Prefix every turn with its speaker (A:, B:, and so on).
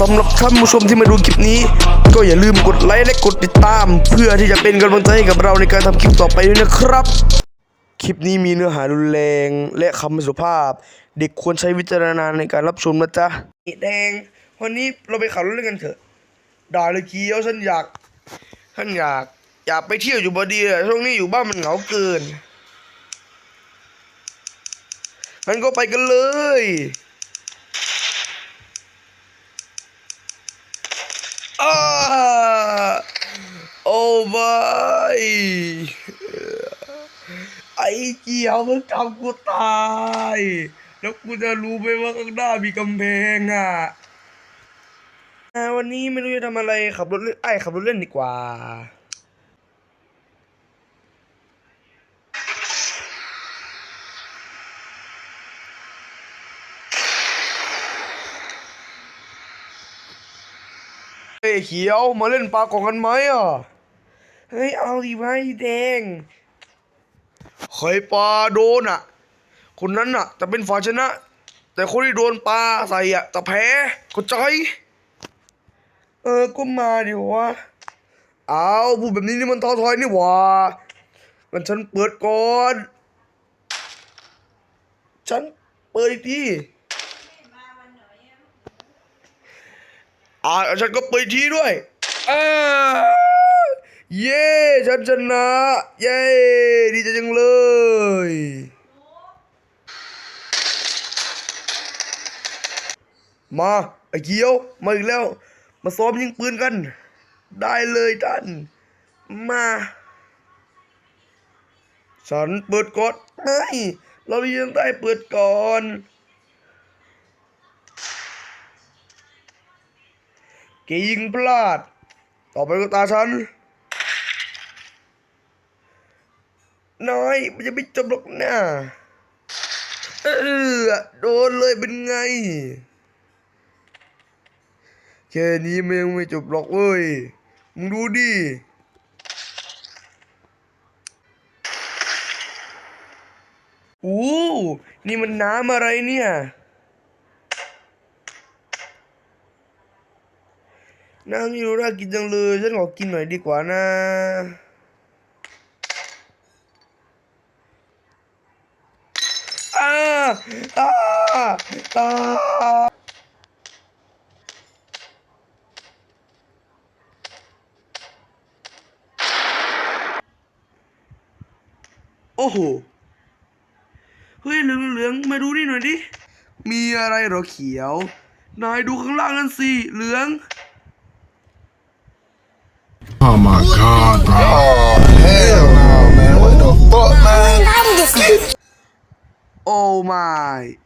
A: สำหรับท่านผู้ชมที่มาดูคลิปนี้ ก็อย่าลืมกดไลค์และกดติดตาม เพื่อที่จะเป็นกำลังใจให้กับเราในการทำคลิปต่อไปด้วยนะครับ คลิปนี้มีเนื้อหารุนแรงและคำไม่สุภาพ เด็กควรใช้วิจารณญาณในการรับชมนะจ๊ะแดง วันนี้เราไปขับรถเล่นกันเถอะได้เลยเคียวฉันอยากฉันอยาก อยากไปเที่ยวอยู่บดีช่วงนี้อยู่บ้านมันเหงาเกินงั้นก็ไปกันเลย อ้า โอ้บายไอ้เกียวมึงทำกูตาย แล้วกูจะรู้ไหมว่าข้างหน้ามีกำแพงอะอ่วันนี้ไม่รู้จะทำอะไรขับรถเล่นไอ้ขับรถเล่นดีกว่า เขียวมาเล่นปลากล่องกันไหมอะ เฮ้ย เอาดิไว้แดงใครปลาโดนอะ คนนั้นอะ จะเป็นฝ่ายชนะ แต่คนที่โดนปลาใส่อะจะแพ้เข้าใจ เออ ก็มาดิวะ เอาพูดแบบนี้นี่มันท้อทอยนี่หว่างั้นฉันเปิดก่อน ฉันเปิดอีกที อ่าฉันก็ไปทีด้วยอ่าเย้ฉันชนะ เย้ดีใจจังเลยมาไอ้เกียวมาอีกแล้ว มาซ้อมยิงปืนกัน ได้เลยท่าน มา ฉันเปิดก่อนไม่เรายังได้เปิดก่อน เกยิงพลาด ต่อไปก็ตาฉันน้อยมันจะไม่จบหรอกนะเออโดนเลยเป็นไง แค่นี้มันยังไม่จบหรอกเว้ย มึงดูดิอู้นี่มันน้ำอะไรเนี่ย น้ำนี่รู้น่ากินจังเลยฉันขอกินหน่อยดีกว่านะอ้าอ้าอ้าโอ้โห เฮ้ยเหลืองเหลืองๆมาดูนี่หน่อยดิ มีอะไรเหรอเขียว นายดูข้างล่างนั่นสิ เหลือง
B: Oh my god, bro. Oh hell no, man. What the fuck, man? Oh my.